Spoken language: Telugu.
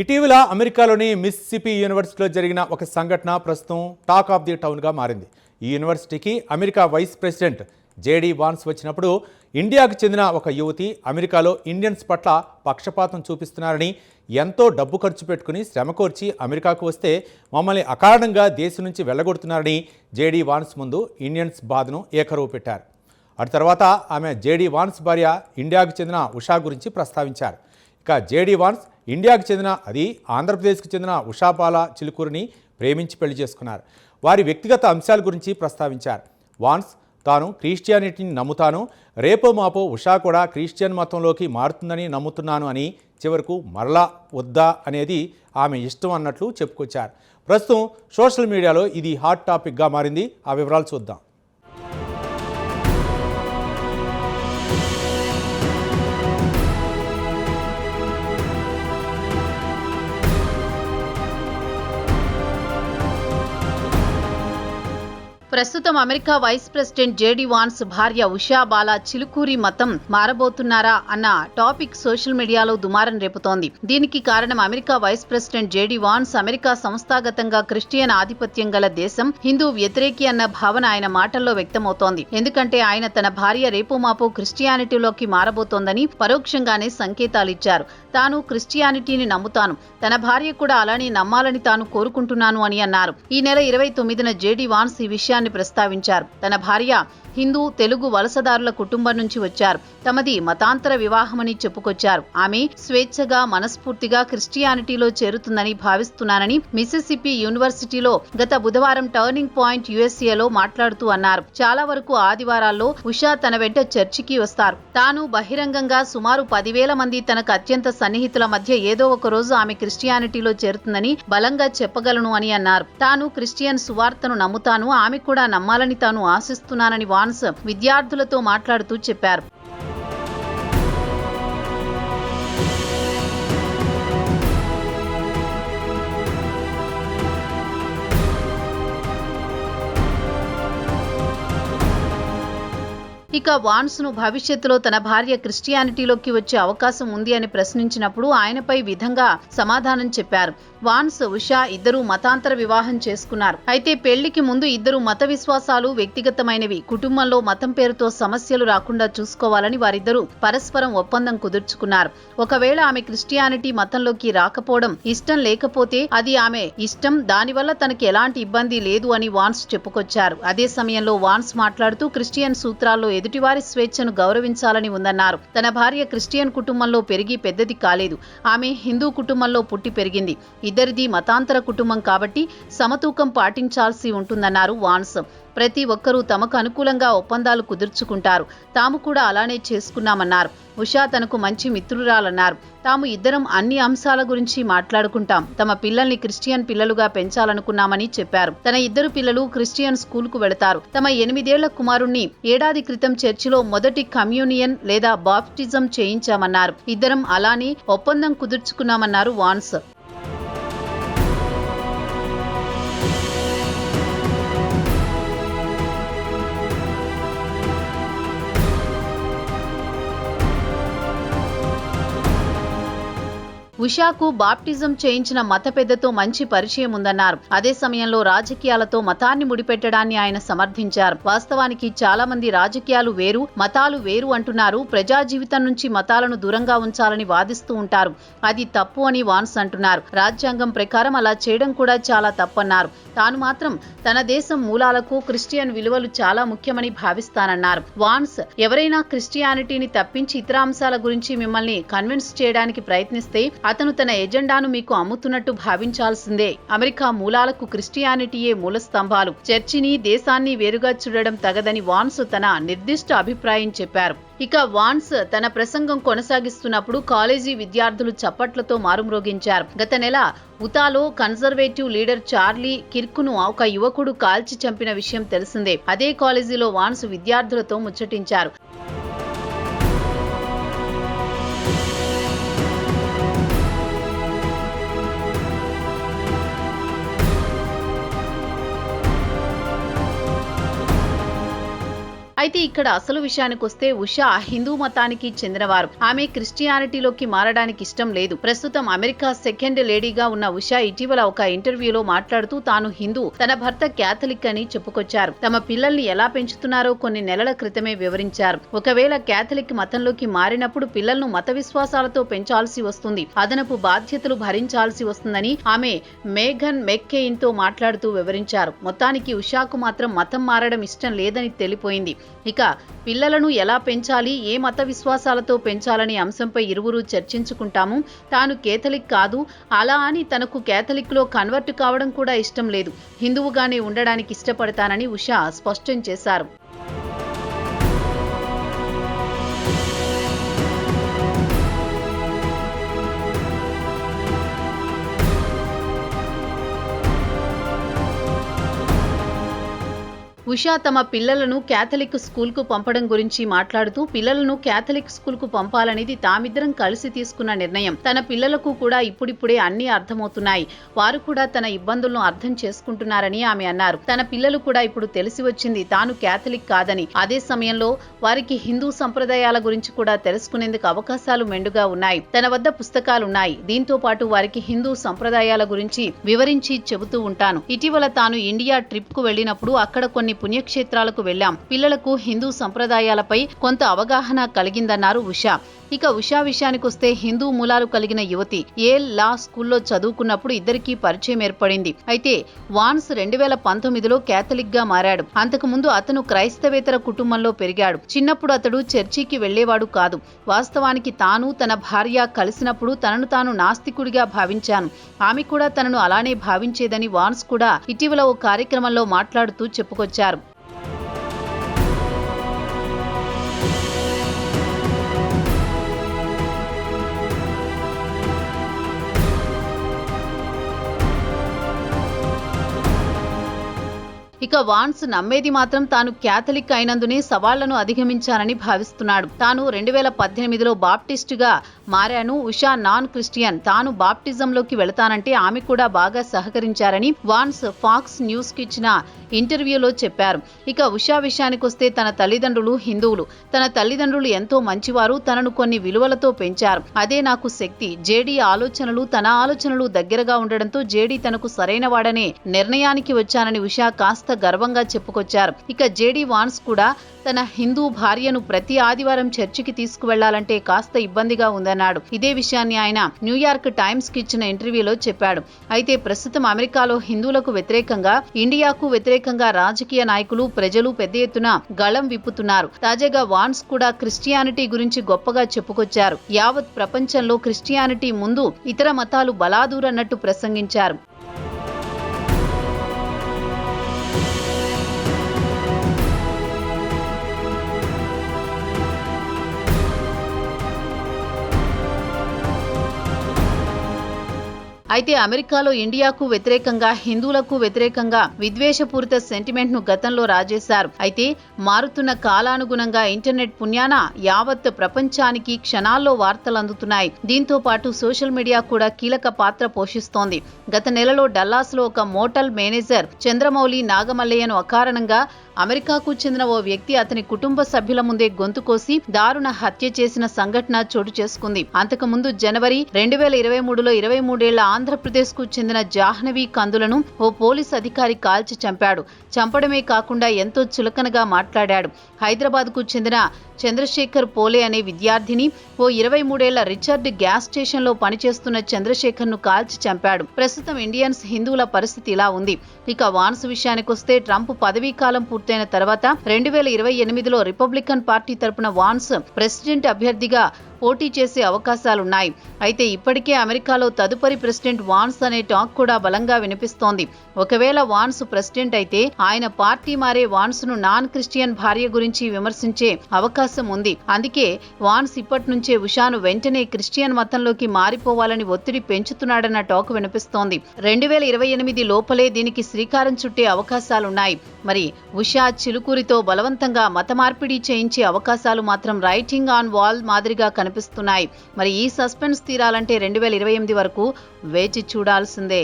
ఇటీవల అమెరికాలోని మిస్సిపి యూనివర్సిటీలో జరిగిన ఒక సంఘటన ప్రస్తుతం టాక్ ఆఫ్ ది టౌన్గా మారింది. ఈ యూనివర్సిటీకి America vice president JD Vance వచ్చినప్పుడు ఇండియాకు చెందిన ఒక యువతి అమెరికాలో ఇండియన్స్ పట్ల పక్షపాతం చూపిస్తున్నారని ఎంతో డబ్బు ఖర్చు పెట్టుకుని శ్రమకోర్చి అమెరికాకు వస్తే మమ్మల్ని అకారణంగా దేశం నుంచి వెళ్ళగొడుతున్నారని జేడీ వాన్స్ ముందు ఇండియన్స్ బాధను ఏకరువు పెట్టారు. అటు తర్వాత ఆమె జేడీ వాన్స్ భార్య ఇండియాకు చెందిన ఉషా గురించి ప్రస్తావించారు. ఇక జేడీ వాన్స్ ఇండియాకు చెందిన అది ఆంధ్రప్రదేశ్కు చెందిన ఉషాపాల చిలుకూరిని ప్రేమించి పెళ్ళి చేసుకున్నారు. వారి వ్యక్తిగత అంశాల గురించి ప్రస్తావించారు. వాన్స్ తాను క్రిస్టియానిటీని నమ్ముతాను రేపో మాపో ఉషా కూడా క్రిస్టియన్ మతంలోకి మారుతుందని నమ్ముతున్నాను అని చివరకు మరలా వద్దా అనేది ఆమె ఇష్టం అన్నట్లు చెప్పుకొచ్చారు. ప్రస్తుతం సోషల్ మీడియాలో ఇది హాట్ టాపిక్గా మారింది. ఆ వివరాలు చూద్దాం. ప్రస్తుతం America vice president JD Vance భార్య ఉషా బాలా చిలుకూరి మతం మారబోతున్నారా అన్న టాపిక్ సోషల్ మీడియాలో దుమారం రేపుతోంది. దీనికి కారణం America vice president JD Vance America సంస్థాగతంగా క్రిస్టియన్ ఆధిపత్యం గల దేశం హిందూ వ్యతిరేకి అన్న భావన ఆయన మాటల్లో వ్యక్తమవుతోంది. ఎందుకంటే ఆయన తన భార్య రేపుమాపు క్రిస్టియానిటీలోకి మారబోతోందని పరోక్షంగానే సంకేతాలిచ్చారు. తాను క్రిస్టియానిటీని నమ్ముతాను. తన భార్య కూడా అలానే నమ్మాలని తాను కోరుకుంటున్నాను అని అన్నారు. ఈ నెల ఇరవై తొమ్మిదిన జేడీ వాన్స్ ఈ విషయాన్ని విషయాన్ని ప్రస్తావించారు. తన భార్య హిందూ తెలుగు వలసదారుల కుటుంబం నుంచి వచ్చారు. తమది మతాంతర వివాహమని చెప్పుకొచ్చారు. ఆమె స్వేచ్ఛగా మనస్ఫూర్తిగా క్రిస్టియానిటీలో చేరుతుందని భావిస్తున్నానని మిసిసిపి యూనివర్సిటీలో గత బుధవారం టర్నింగ్ పాయింట్ యుఎస్ఏలో మాట్లాడుతూ అన్నారు. చాలా వరకు ఆదివారాల్లో ఉషా తన వెంట చర్చికి వస్తారు. తాను బహిరంగంగా సుమారు పదివేల మంది తనకు అత్యంత సన్నిహితుల మధ్య ఏదో ఒక రోజు ఆమె క్రిస్టియానిటీలో చేరుతుందని బలంగా చెప్పగలను అని అన్నారు. తాను క్రిస్టియన్ సువార్తను నమ్ముతాను. ఆమె కూడా నమ్మాలని తాను ఆశిస్తున్నానని వాన్స్ విద్యార్థులతో మాట్లాడుతూ చెప్పారు. ఇక వాన్స్ను భవిష్యత్తులో తన భార్య క్రిస్టియానిటీలోకి వచ్చే అవకాశం ఉంది అని ప్రశ్నించినప్పుడు ఆయనపై విధంగా సమాధానం చెప్పారు. వాన్స్ ఉషా ఇద్దరూ మతాంతర వివాహం చేసుకున్నారు. అయితే పెళ్ళికి ముందు ఇద్దరు మత విశ్వాసాలు వ్యక్తిగతమైనవి. కుటుంబంలో మతం పేరుతో సమస్యలు రాకుండా చూసుకోవాలని వారిద్దరూ పరస్పరం ఒప్పందం కుదుర్చుకున్నారు. ఒకవేళ ఆమె క్రిస్టియానిటీ మతంలోకి రాకపోవడం ఇష్టం లేకపోతే అది ఆమె ఇష్టం దానివల్ల తనకి ఎలాంటి ఇబ్బంది లేదు అని వాన్స్ చెప్పుకొచ్చారు. అదే సమయంలో వాన్స్ మాట్లాడుతూ క్రిస్టియన్ సూత్రాల్లో ఎదుటివారి స్వేచ్ఛను గౌరవించాలని ఉందన్నారు. తన భార్య క్రిస్టియన్ కుటుంబంలో పెరిగి పెద్దది కాలేదు. ఆమె హిందూ కుటుంబంలో పుట్టి పెరిగింది. ఇద్దరిది మతాంతర కుటుంబం కాబట్టి సమతూకం పాటించాల్సి ఉంటుందన్నారు వాన్స్. ప్రతి ఒక్కరూ తమకు అనుకూలంగా ఒప్పందాలు కుదుర్చుకుంటారు. తాము కూడా అలానే చేసుకున్నామన్నారు. ఉషా తనకు మంచి మిత్రురాలన్నారు. తాము ఇద్దరం అన్ని అంశాల గురించి మాట్లాడుకుంటాం. తమ పిల్లల్ని క్రిస్టియన్ పిల్లలుగా పెంచాలనుకున్నామని చెప్పారు. తన ఇద్దరు పిల్లలు క్రిస్టియన్ స్కూల్కు వెళతారు. తమ ఎనిమిదేళ్ళ కుమారుణ్ణి ఏడాది క్రితం చర్చిలో మొదటి కమ్యూనియన్ లేదా బాప్టిజం చేయించామన్నారు. ఇద్దరం అలానే ఒప్పందం కుదుర్చుకున్నామన్నారు వాన్స్. ఉషాకు బాప్టిజం చేయించిన మత పెద్దతో మంచి పరిచయం ఉందన్నారు. అదే సమయంలో రాజకీయాలతో మతాన్ని ముడిపెట్టడాన్ని ఆయన సమర్థించారు. వాస్తవానికి చాలా మంది రాజకీయాలు వేరు మతాలు వేరు అంటున్నారు. ప్రజా జీవితం నుంచి మతాలను దూరంగా ఉంచాలని వాదిస్తూ ఉంటారు. అది తప్పు అని వాన్స్ అంటున్నారు. రాజ్యాంగం ప్రకారం అలా చేయడం కూడా చాలా తప్పన్నారు. తాను మాత్రం తన దేశం మూలాలకు క్రిస్టియన్ విలువలు చాలా ముఖ్యమని భావిస్తానన్నారు. వాన్స్ ఎవరైనా క్రిస్టియానిటీని తప్పించి ఇతర అంశాల గురించి మిమ్మల్ని కన్విన్స్ చేయడానికి ప్రయత్నిస్తే అతను తన ఎజెండాను మీకు అమ్ముతున్నట్టు భావించాల్సిందే. అమెరికా మూలాలకు క్రిస్టియానిటీయే మూల స్తంభాలు చర్చిని దేశాన్ని వేరుగా చూడడం తగదని వాన్స్ తన నిర్దిష్ట అభిప్రాయం చెప్పారు. ఇక వాన్స్ తన ప్రసంగం కొనసాగిస్తున్నప్పుడు కాలేజీ విద్యార్థులు చప్పట్లతో మారుమ్రోగించారు. గత నెల ఉతాలో కన్జర్వేటివ్ లీడర్ చార్లీ కిర్కును ఒక యువకుడు కాల్చి చంపిన విషయం తెలిసిందే. అదే కాలేజీలో వాన్స్ విద్యార్థులతో ముచ్చటించారు. అయితే ఇక్కడ అసలు విషయానికి వస్తే ఉషా హిందూ మతానికి చెందినవారు. ఆమె క్రిస్టియానిటీలోకి మారడానికి ఇష్టం లేదు. ప్రస్తుతం అమెరికా సెకండ్ లేడీగా ఉన్న ఉషా ఇటీవల ఒక ఇంటర్వ్యూలో మాట్లాడుతూ తాను హిందూ తన భర్త క్యాథలిక్ అని చెప్పుకొచ్చారు. తమ పిల్లల్ని ఎలా పెంచుతున్నారో కొన్ని నెలల క్రితమే వివరించారు. ఒకవేళ క్యాథలిక్ మతంలోకి మారినప్పుడు పిల్లలను మత విశ్వాసాలతో పెంచాల్సి వస్తుంది. అదనపు బాధ్యతలు భరించాల్సి వస్తుందని ఆమె మేఘన్ మెక్కెయిన్తో మాట్లాడుతూ వివరించారు. మొత్తానికి ఉషాకు మాత్రం మతం మారడం ఇష్టం లేదని తెలిపోయింది. ఇక పిల్లలను ఎలా పెంచాలి ఏ మత విశ్వాసాలతో పెంచాలనే అంశంపై ఇరువురు చర్చించుకుంటాము. తాను కేథలిక్ కాదు అలా అని తనకు కేథలిక్లో కన్వర్ట్ కావడం కూడా ఇష్టం లేదు. హిందువుగానే ఉండడానికి ఇష్టపడతానని ఉషా స్పష్టం చేశారు. ఉషా తమ పిల్లలను క్యాథలిక్ స్కూల్కు పంపడం గురించి మాట్లాడుతూ పిల్లలను క్యాథలిక్ స్కూల్కు పంపాలనేది తామిద్దరం కలిసి తీసుకున్న నిర్ణయం. తన పిల్లలకు కూడా ఇప్పుడిప్పుడే అన్ని అర్థమవుతున్నాయి. వారు కూడా తన ఇబ్బందులను అర్థం చేసుకుంటున్నారని ఆమె అన్నారు. తన పిల్లలు కూడా ఇప్పుడు తెలిసి వచ్చింది తాను క్యాథలిక్ కాదని. అదే సమయంలో వారికి హిందూ సంప్రదాయాల గురించి కూడా తెలుసుకునేందుకు అవకాశాలు మెండుగా ఉన్నాయి. తన వద్ద పుస్తకాలున్నాయి. దీంతో పాటు వారికి హిందూ సంప్రదాయాల గురించి వివరించి చెబుతూ ఉంటాను. ఇటీవల తాను ఇండియా ట్రిప్కు వెళ్ళినప్పుడు అక్కడ కొన్ని పుణ్యక్షేత్రాలకు వెళ్ళాం పిల్లలకు హిందూ సంప్రదాయాలపై కొంత అవగాహన కలిగిందన్నారు ఉషా. ఇక ఉషా విషయానికొస్తే హిందూ మూలాలు కలిగిన యువతి ఏ లా స్కూల్లో చదువుకున్నప్పుడు ఇద్దరికీ పరిచయం ఏర్పడింది. అయితే వాన్స్ రెండు వేల పంతొమ్మిదిలో క్యాథలిక్గా మారాడు. అంతకుముందు అతను క్రైస్తవేతర కుటుంబంలో పెరిగాడు. చిన్నప్పుడు అతడు చర్చికి వెళ్ళేవాడు కాదు. వాస్తవానికి తాను తన భార్య కలిసినప్పుడు తనను తాను నాస్తికుడిగా భావించాను. ఆమె కూడా తనను అలానే భావించేదని వాన్స్ కూడా ఇటీవల ఓ కార్యక్రమంలో మాట్లాడుతూ చెప్పుకొచ్చారు. ఇక వాన్స్ నమ్మేది మాత్రం తాను క్యాథలిక్ అయినందునే సవాళ్ళను అధిగమించానని భావిస్తున్నాడు. తాను రెండు వేల పద్దెనిమిదిలో బాప్టిస్టుగా మారాను. Usha non Christian. తాను బాప్టిజంలోకి వెళతానంటే ఆమె కూడా బాగా సహకరించారని వాన్స్ ఫాక్స్ న్యూస్కి ఇచ్చిన ఇంటర్వ్యూలో చెప్పారు. ఇక ఉషా విషయానికొస్తే తన తల్లిదండ్రులు హిందువులు. తన తల్లిదండ్రులు ఎంతో మంచివారు. తనను కొన్ని విలువలతో పెంచారు. అదే నాకు శక్తి. జేడీ ఆలోచనలు తన ఆలోచనలు దగ్గరగా ఉండడంతో జేడీ తనకు సరైన వాడనే నిర్ణయానికి వచ్చానని ఉషా కాస్త గర్వంగా చెప్పుకొచ్చారు. ఇక జేడీ వాన్స్ కూడా తన హిందూ భార్యను ప్రతి ఆదివారం చర్చికి తీసుకువెళ్ళాలంటే కాస్త ఇబ్బందిగా ఉందన్నాడు. ఇదే విషయాన్ని ఆయన న్యూయార్క్ టైమ్స్కి ఇచ్చిన ఇంటర్వ్యూలో చెప్పాడు. అయితే ప్రస్తుతం అమెరికాలో హిందువులకు వ్యతిరేకంగా ఇండియాకు వ్యతిరేకంగా రాజకీయ నాయకులు ప్రజలు పెద్ద ఎత్తున గళం విప్పుతున్నారు. తాజాగా వాన్స్ కూడా క్రిస్టియానిటీ గురించి గొప్పగా చెప్పుకొచ్చారు. యావత్ ప్రపంచంలో క్రిస్టియానిటీ ముందు ఇతర మతాలు బలాదూరన్నట్టు ప్రసంగించారు. అయితే అమెరికాలో ఇండియాకు వ్యతిరేకంగా హిందువులకు వ్యతిరేకంగా విద్వేషపూరిత సెంటిమెంట్ను గతంలో రాజేశారు. అయితే మారుతున్న కాలానుగుణంగా ఇంటర్నెట్ పుణ్యాన యావత్ ప్రపంచానికి క్షణాల్లో వార్తలు అందుతున్నాయి. దీంతో పాటు సోషల్ మీడియా కూడా కీలక పాత్ర పోషిస్తోంది. గత నెలలో డల్లాస్లో ఒక మోటల్ మేనేజర్ చంద్రమౌళి నాగమల్లయ్యను అకారణంగా అమెరికాకు చెందిన ఓ వ్యక్తి అతని కుటుంబ సభ్యుల ముందే గొంతు కోసి దారుణ హత్య చేసిన సంఘటన చోటు చేసుకుంది. అంతకుముందు జనవరి రెండు వేల ఇరవై మూడులో ఇరవై మూడేళ్ళ ఆంధ్రప్రదేశ్కు చెందిన జాహ్నవి కందులను ఓ పోలీస్ అధికారి కాల్చి చంపాడు. చంపడమే కాకుండా ఎంతో చులకనగా మాట్లాడాడు. హైదరాబాద్కు చెందిన చంద్రశేఖర్ పోలే అనే విద్యార్థిని ఓ ఇరవై మూడేళ్ళ రిచర్డ్ గ్యాస్ స్టేషన్లో పనిచేస్తున్న చంద్రశేఖర్ను కాల్చి చంపాడు. ప్రస్తుతం ఇండియన్స్ హిందువుల పరిస్థితి ఇలా ఉంది. ఇక వాన్స్ విషయానికొస్తే ట్రంప్ పదవీ కాలం పూర్తయిన తర్వాత రెండు వేల ఇరవై ఎనిమిదిలో రిపబ్లికన్ పార్టీ తరపున వాన్స్ ప్రెసిడెంట్ అభ్యర్థిగా పోటీ చేసే అవకాశాలున్నాయి. అయితే ఇప్పటికే అమెరికాలో తదుపరి ప్రెసిడెంట్ వాన్స్ అనే టాక్ కూడా బలంగా వినిపిస్తోంది. ఒకవేళ వాన్స్ ప్రెసిడెంట్ అయితే ఆయన పార్టీ మారే వాన్స్ను నాన్ క్రిస్టియన్ భార్య గురించి విమర్శించే అవకాశం ఉంది. అందుకే వాన్స్ ఇప్పటి నుంచే ఉషాను వెంటనే క్రిస్టియన్ మతంలోకి మారిపోవాలని ఒత్తిడి పెంచుతున్నాడన్న టాక్ వినిపిస్తోంది. రెండు వేల ఇరవై ఎనిమిది లోపలే దీనికి శ్రీకారం చుట్టే అవకాశాలున్నాయి. మరి ఉషా చిలుకూరితో బలవంతంగా మత మార్పిడి చేయించే అవకాశాలు మాత్రం రైటింగ్ ఆన్ వాల్ మాదిరిగా కనిపిస్తున్నాయి. మరి ఈ సస్పెన్స్ తీరాలంటే రెండు వేల ఇరవై ఎనిమిది వరకు వేచి చూడాల్సిందే.